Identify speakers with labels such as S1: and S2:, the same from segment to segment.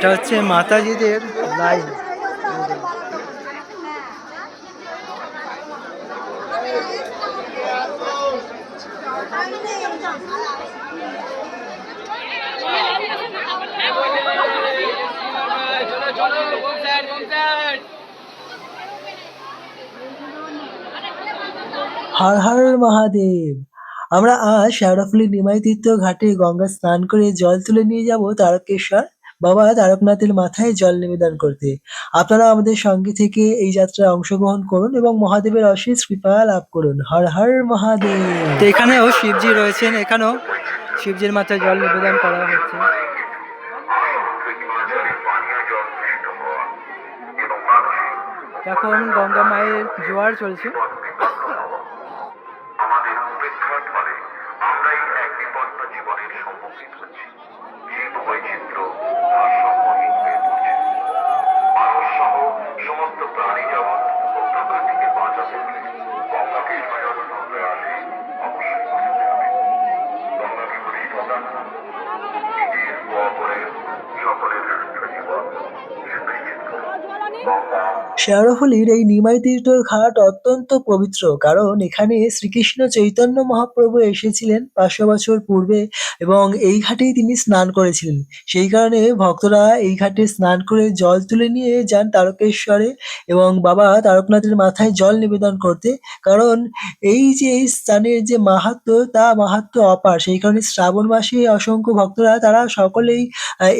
S1: এটা হচ্ছে মাতাজিদের লাইন।
S2: হর হর মহাদেব। আমরা আজ শেওড়াফুলি নিমাই তীর্থ ঘাটে গঙ্গা স্নান করে জল তুলে নিয়ে যাব তারকেশ্বর। বাবা তারকনাথের মাথায় জল নিবেদন করতে। আপনারা আমাদের সঙ্গে থেকে এই যাত্রায় অংশগ্রহণ করুন এবং মহাদেবের অশেষ কৃপা লাভ করুন। হর হর মহাদেব।
S1: তো এখানেও শিবজি রয়েছেন, এখানেও শিবজির মাথায় জল নিবেদন করা হচ্ছে। এখন গঙ্গা মায়ের জোয়ার চলছে।
S2: শেওড়াফুলির এই নিমাই তীর্থর ঘাট অত্যন্ত পবিত্র, কারণ এখানে শ্রীকৃষ্ণ চৈতন্য মহাপ্রভু এসেছিলেন পাঁচশো বছর পূর্বে এবং এই ঘাটেই তিনি স্নান করেছিলেন। সেই কারণে ভক্তরা এই ঘাটে স্নান করে জল তুলে নিয়ে যান তারকেশ্বরে এবং বাবা তারকনাথের মাথায় জল নিবেদন করতে, কারণ এই যে এই স্থানের যে মাহাত্ম্য তা মাহাত্ম্য অপার। সেই কারণে শ্রাবণ মাসে অসংখ্য ভক্তরা, তারা সকলেই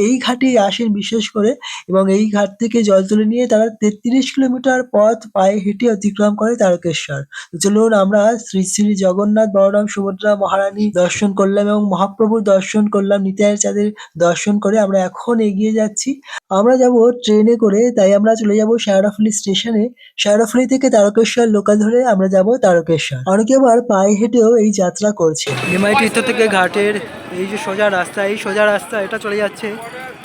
S2: এই ঘাটেই আসেন বিশেষ করে এবং এই ঘাট থেকে জল তুলে নিয়ে তারা তেত্রিশ কিলোমিটার পথ পায়ে হেঁটে অতিক্রম করে তারকেশ্বর। চলুন আমরা শ্রী শ্রী জগন্নাথ বলরাম সুভদ্রা মহারানী দর্শন করলাম এবং মহাপ্রভুর দর্শন করলাম নিতাইয়ের চাঁদের দর্শন করে আমরা এখন এগিয়ে যাচ্ছি। আমরা যাব ট্রেনে করে, তাই আমরা চলে যাব শেওড়াফুলি স্টেশনে। শেওড়াফুলি থেকে তারকেশ্বর লোকাল ধরে আমরা যাব তারকেশ্বর। অনেকে আবার পায়ে হেঁটেও এই যাত্রা করছে।
S1: নিমাই তীর্থ থেকে ঘাটের এই যে সোজা রাস্তা, এই সোজা রাস্তা, এটা চলে যাচ্ছে।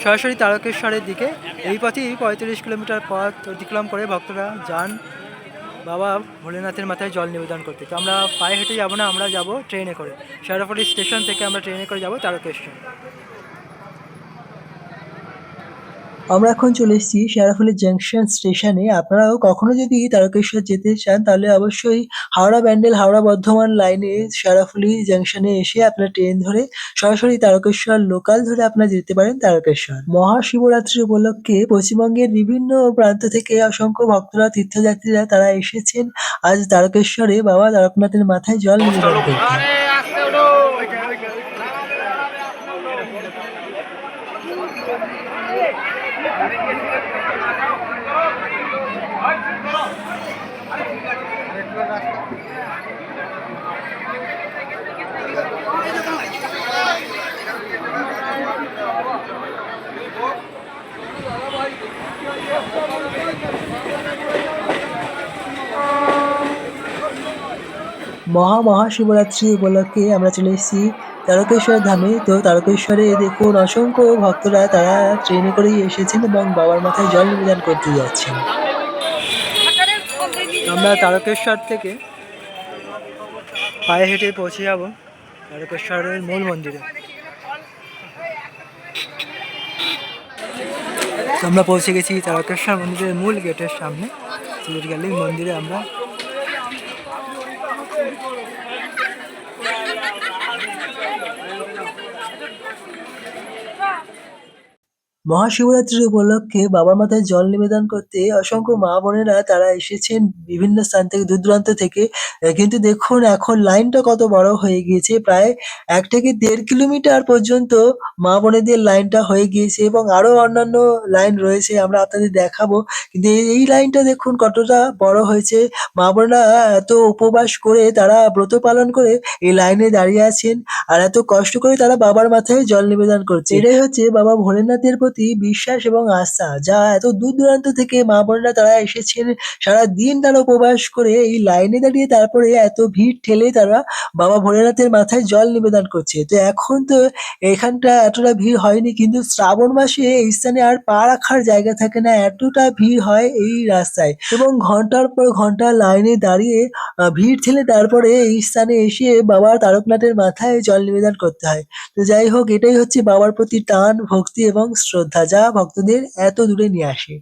S1: সরাসরি তারকেশ্বরের দিকে। এই পথেই পঁয়ত্রিশ কিলোমিটার পথ অতিক্রম করে ভক্তরা যান। বাবা ভোলেনাথের মাথায় জল নিবেদন করতে। তো আমরা পায়ে হেঁটে যাব না, আমরা যাব ট্রেনে করে। শেরাফলি স্টেশন থেকে আমরা ট্রেনে করে যাব তারকেশ্বর।
S2: আমরা এখন চলে এসেছি শেরাফুলি জাংশন স্টেশনে আপনারাও কখনো যদি তারকেশ্বর যেতে চান, তাহলে অবশ্যই হাওড়া ব্যান্ডেল, হাওড়া বর্ধমান লাইনে শেরাফুলি জাংশনে এসে আপনার ট্রেন ধরে সরাসরি তারকেশ্বর লোকাল ধরে আপনারা যেতে পারেন তারকেশ্বর। মহাশিবরাত্রি উপলক্ষে পশ্চিমবঙ্গের বিভিন্ন প্রান্ত থেকে অসংখ্য ভক্তরা, তীর্থযাত্রীরা তারা এসেছেন। আজ তারকেশ্বরে বাবা তারকনাথের মাথায় জল করতে মহা মহাশিবরাত্রি উপলক্ষে আমরা চলে এসেছি তারকেশ্বর ধামে। তো তারকেশ্বরে দেখুন অসংখ্য ভক্তরা তারা ট্রেনে করেই এসেছেন এবং বাবার মাথায় জল নিবেদন করতে যাচ্ছেন।
S1: আমরা তারকেশ্বর থেকে পায়ে হেঁটে পৌঁছে যাব তারকেশ্বরের মূল মন্দিরে। আমরা পৌঁছে গেছি তারকেশ্বর মন্দিরের মূল গেটের সামনে। মন্দিরে আমরা
S2: মহাশিবরাত্রির উপলক্ষে বাবার মাথায় জল নিবেদন করতে অসংখ্য মা বোনেরা তারা এসেছেন বিভিন্ন স্থান থেকে, দূর দূরান্ত থেকে। কিন্তু দেখুন এখন লাইনটা কত বড় হয়ে গিয়েছে। প্রায় এক থেকে দেড় কিলোমিটার পর্যন্ত মা বোনেদের লাইনটা হয়ে গিয়েছে এবং আরও অন্যান্য লাইন রয়েছে, আমরা আপনাদের দেখাবো। কিন্তু এই- লাইনটা দেখুন কতটা বড় হয়েছে। মা বোনেরা এত উপবাস করে তারা ব্রত পালন করে এই লাইনে দাঁড়িয়ে আছেন। আর এত কষ্ট করে তারা বাবার মাথায় জল নিবেদন করছে। এটাই হচ্ছে বাবা ভোলেনাথের প্রতি বিশ্বাস এবং আস্থা, যা এত দূর দূরান্ত থেকে মা বোনেরা তারা এসেছেন, সারা দিন তারা উপবাস করে এই লাইনে দাঁড়িয়ে তারপরে এত ভিড় ঠেলে তারা বাবা ভোলেনাথের মাথায় জল নিবেদন করছে। তো এখন তো এখানটা এতটা ভিড় হয়নি, কিন্তু শ্রাবণ মাসে এই স্থানে আর পা রাখার জায়গা থাকে না, এতটা ভিড় হয় এই রাস্তায়। এবং ঘণ্টার পর ঘণ্টা লাইনে দাঁড়িয়ে ভিড় ঠেলে তারপরে এই স্থানে এসে বাবা তারকনাথের মাথায় জল নিবেদন করতে হয়। তো যাই হোক, এটাই হচ্ছে বাবার প্রতি টান, ভক্তি এবং শ্রদ্ধা। শ্রদ্ধা যা ভক্তদের এত দূরে নিয়ে আসে।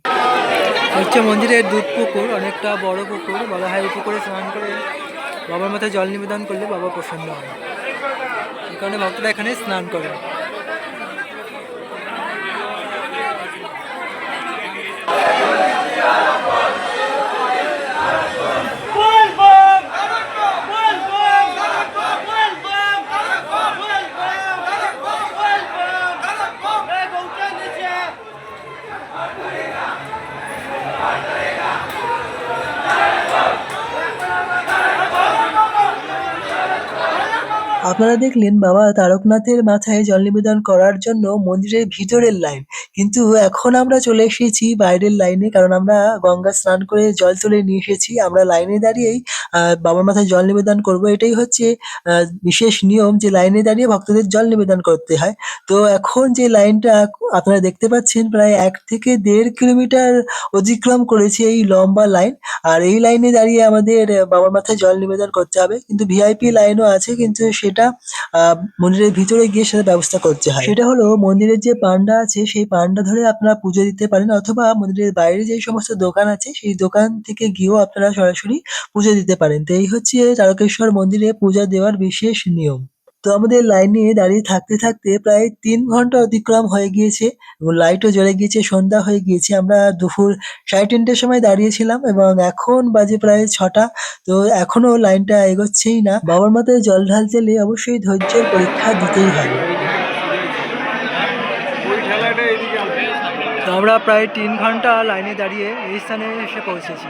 S1: হচ্ছে মন্দিরের দুধ পুকুর, অনেকটা বড় পুকুর। বলা হয় পুকুরে স্নান করে বাবার মাথায় জল নিবেদন করলে বাবা প্রসন্ন হয়। এখানে ভক্তরা এখানে স্নান করে।
S2: আপনারা দেখলেন বাবা তারকনাথের মাথায় জল নিবেদন করার জন্য মন্দিরের ভিতরের লাইন কিন্তু এখন আমরা চলে এসেছি বাইরের লাইনে কারণ আমরা গঙ্গা স্নান করে জল তুলে নিয়ে এসেছি। আমরা লাইনে দাঁড়িয়েই বাবার মাথায় জল নিবেদন করব। এটাই হচ্ছে বিশেষ নিয়ম যে লাইনে দাঁড়িয়ে ভক্তদের জল নিবেদন করতে হয়। তো এখন যে লাইনটা আপনারা দেখতে পাচ্ছেন, প্রায় এক থেকে দেড় কিলোমিটার অতিক্রম করেছে এই লম্বা লাইন আর এই লাইনে দাঁড়িয়ে আমাদের বাবার মাথায় জল নিবেদন করতে হবে। কিন্তু ভিআইপি লাইনও আছে, কিন্তু সেটা মন্দিরের ভিতরে গিয়ে সেটা ব্যবস্থা করতে হয়। সেটা হলো মন্দিরের যে পান্ডা আছে, সেই পান্ডা ধরে আপনারা পুজো দিতে পারেন অথবা মন্দিরের বাইরে যে সমস্ত দোকান আছে, সেই দোকান থেকে গিয়েও আপনারা সরাসরি পুজো দিতে পারেন। তো এই হচ্ছে তারকেশ্বর মন্দিরে পূজা দেওয়ার বিশেষ নিয়ম। তো আমাদের লাইনে দাঁড়িয়ে থাকতে থাকতে প্রায় তিন ঘণ্টা অতিক্রম হয়ে গিয়েছে এবং লাইটও জ্বলে গিয়েছে, সন্ধ্যা হয়ে গিয়েছে। আমরা দুপুর সাড়ে তিনটের সময় দাঁড়িয়েছিলাম এবং এখন বাজে প্রায় ছটা। তো এখনও লাইনটা এগোচ্ছেই না। বাবার মাথায় জল ঢালতে এলে অবশ্যই ধৈর্যের পরীক্ষা দিতেই হবে।
S1: তো আমরা প্রায় তিন ঘণ্টা লাইনে দাঁড়িয়ে এই স্থানে এসে পৌঁছেছি।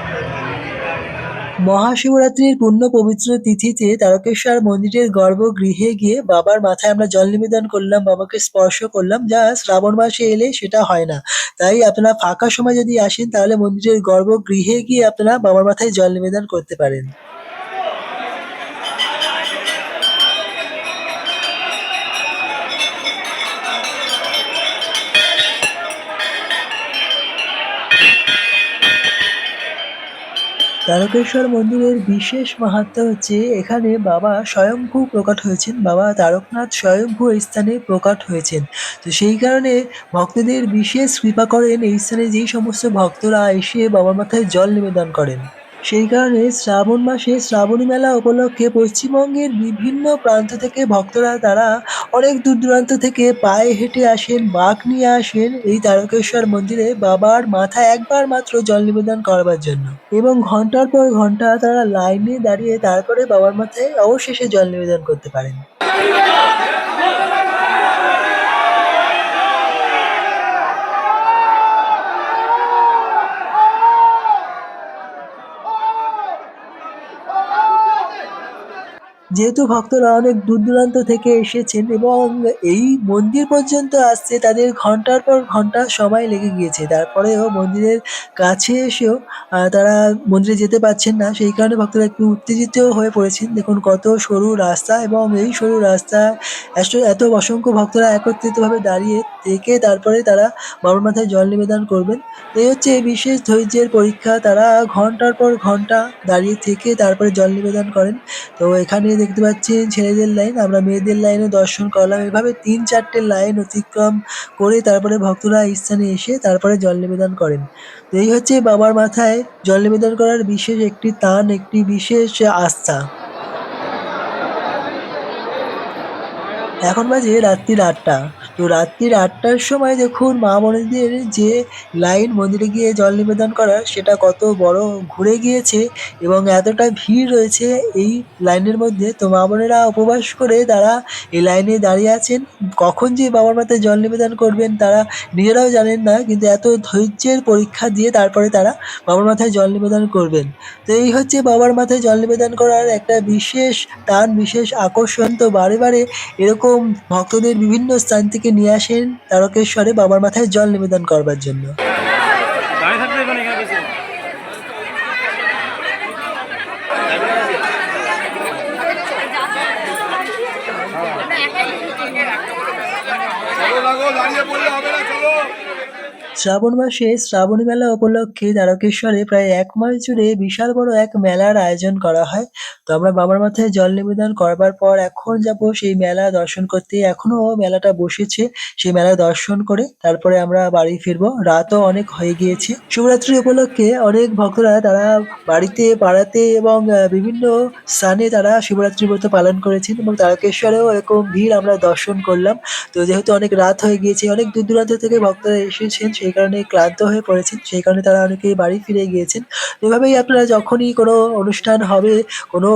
S2: মহাশিবরাত্রির পূর্ণ পবিত্র তিথিতে তারকেশ্বর মন্দিরের গর্ভগৃহে গিয়ে বাবার মাথায় আমরা জল নিবেদন করলাম, বাবাকে স্পর্শ করলাম, যা শ্রাবণ মাসে এলে সেটা হয় না। তাই আপনারা ফাঁকা সময় যদি আসেন, তাহলে মন্দিরের গর্ভগৃহে গিয়ে আপনারা বাবার মাথায় জল নিবেদন করতে পারেন। তারকেশ্বর মন্দিরের বিশেষ মাহাত্ম্য হচ্ছে, এখানে বাবা স্বয়ংভূ প্রকট হয়েছেন। বাবা তারকনাথ স্বয়ংভূ এই স্থানে প্রকট হয়েছেন। তো সেই কারণে ভক্তদের বিশেষ কৃপা করেন এই স্থানে যেই সমস্ত ভক্তরা এসে বাবার মাথায় জল নিবেদন করেন। সেই কারণে শ্রাবণ মাসে শ্রাবণী মেলা উপলক্ষে পশ্চিমবঙ্গের বিভিন্ন প্রান্ত থেকে ভক্তরা তারা অনেক দূর দূরান্ত থেকে পায়ে হেঁটে আসেন, বাঘ নিয়ে আসেন এই তারকেশ্বর মন্দিরে বাবার মাথা একবার মাত্র জল নিবেদন করবার জন্য এবং ঘণ্টার পর ঘণ্টা তারা লাইনে দাঁড়িয়ে তারপরে বাবার মাথায় অবশেষে জল নিবেদন করতে পারেন। যেহেতু ভক্তরা অনেক দূর দূরান্ত থেকে এসেছেন এবং এই মন্দির পর্যন্ত আসতে তাদের ঘণ্টার পর ঘণ্টা সময় লেগে গিয়েছে। তারপরেও মন্দিরের কাছে এসেও তারা মন্দিরে যেতে পারছেন না। সেই কারণে ভক্তরা একটু উত্তেজিত হয়ে পড়েছেন। দেখুন কত সরু রাস্তা এবং এই সরু রাস্তা এত এত অসংখ্য ভক্তরা একত্রিতভাবে দাঁড়িয়ে থেকে তারপরে তারা বাবার মাথায় জল নিবেদন করবেন। এই হচ্ছে এই বিশেষ ধৈর্যের পরীক্ষা। তারা ঘণ্টার পর ঘণ্টা দাঁড়িয়ে থেকে তারপরে জল নিবেদন করেন। তো এখানে দেখতে পাচ্ছি ছেলেদের লাইন, আমরা মেয়েদের লাইনে দর্শন করলাম। এভাবে তিন চারটে লাইন অতিক্রম করে তারপরে ভক্তরা স্থানে এসে তারপরে জল নিবেদন করেন। তো এই হচ্ছে বাবার মাথায় জল নিবেদন করার বিশেষ একটি তান, একটি বিশেষ আস্থা। এখন বাজে রাত্রির আটটা। তো রাত্রির আটটার সময় দেখুন মা বোনেদের যে লাইন মন্দিরে গিয়ে জল নিবেদন করার সেটা কত বড় ঘুরে গিয়েছে এবং এতটা ভিড় রয়েছে এই লাইনের মধ্যে। তো মা বোনেরা উপবাস করে তারা এই লাইনে দাঁড়িয়ে আছেন। কখন যে বাবার মাথায় জল নিবেদন করবেন তারা নিজেরাও জানেন না, কিন্তু এত ধৈর্যের পরীক্ষা দিয়ে তারপরে তারা বাবার মাথায় জল নিবেদন করবেন। তো এই হচ্ছে বাবার মাথায় জল নিবেদন করার একটা বিশেষ টান, বিশেষ আকর্ষণ। তো বারে বারে এরকম ভক্তদের বিভিন্ন স্থান থেকে নিয়ে আসেন তারকেশ্বরে বাবার মাথায় জল নিবেদন করবার জন্য।
S3: দাঁড়িয়ে পড়লে হবে না চলো।
S2: শ্রাবণ মাসে শ্রাবণী মেলা উপলক্ষে তারকেশ্বরে প্রায় এক মাস জুড়ে বিশাল বড় এক মেলার আয়োজন করা হয়। তো আমরা বাবার মাথায় জল নিবেদন করবার পর এখন যাব সেই মেলা দর্শন করতে। এখনও মেলাটা বসেছে, সেই মেলা দর্শন করে তারপরে আমরা বাড়ি ফিরবো। রাতও অনেক হয়ে গিয়েছে। শিবরাত্রি উপলক্ষে অনেক ভক্তরা তারা বাড়িতে, পাড়াতে এবং বিভিন্ন স্থানে তারা শিবরাত্রি ব্রত পালন করেছেন এবং তারকেশ্বরেও এরকম ভিড় আমরা দর্শন করলাম। তো যেহেতু অনেক রাত হয়ে গিয়েছে, অনেক দূর দূরান্ত থেকে ভক্তরা এসেছেন সেই কারণে ক্লান্ত হয়ে পড়েছেন, সেই কারণে তারা অনেকেই বাড়ি ফিরে গিয়েছেন। এভাবেই আপনারা যখনই কোনো অনুষ্ঠান হবে, কোনো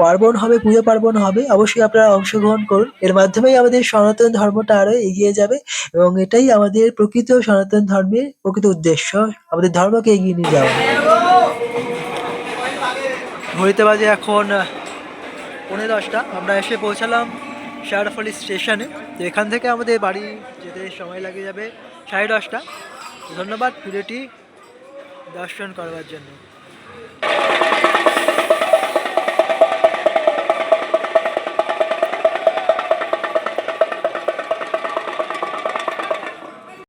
S2: পার্বণ হবে, পুজো পার্বণ হবে, অবশ্যই আপনারা অংশগ্রহণ করুন। এর মাধ্যমেই আমাদের সনাতন ধর্মটা আরও এগিয়ে যাবে এবং এটাই আমাদের প্রকৃত সনাতন ধর্মের প্রকৃত উদ্দেশ্য। আমাদের ধর্মকে এগিয়ে নিয়ে যাওয়া।
S1: ঘড়িতে বাজে এখন পৌনে দশটা। আমরা এসে পৌঁছালাম শেয়ারফলি স্টেশনে। তো এখান থেকে আমাদের বাড়ি যেতে সময় লাগে যাবে। সাড়ে দশটা। ধন্যবাদ ভিডিওটি দর্শন করবার জন্য।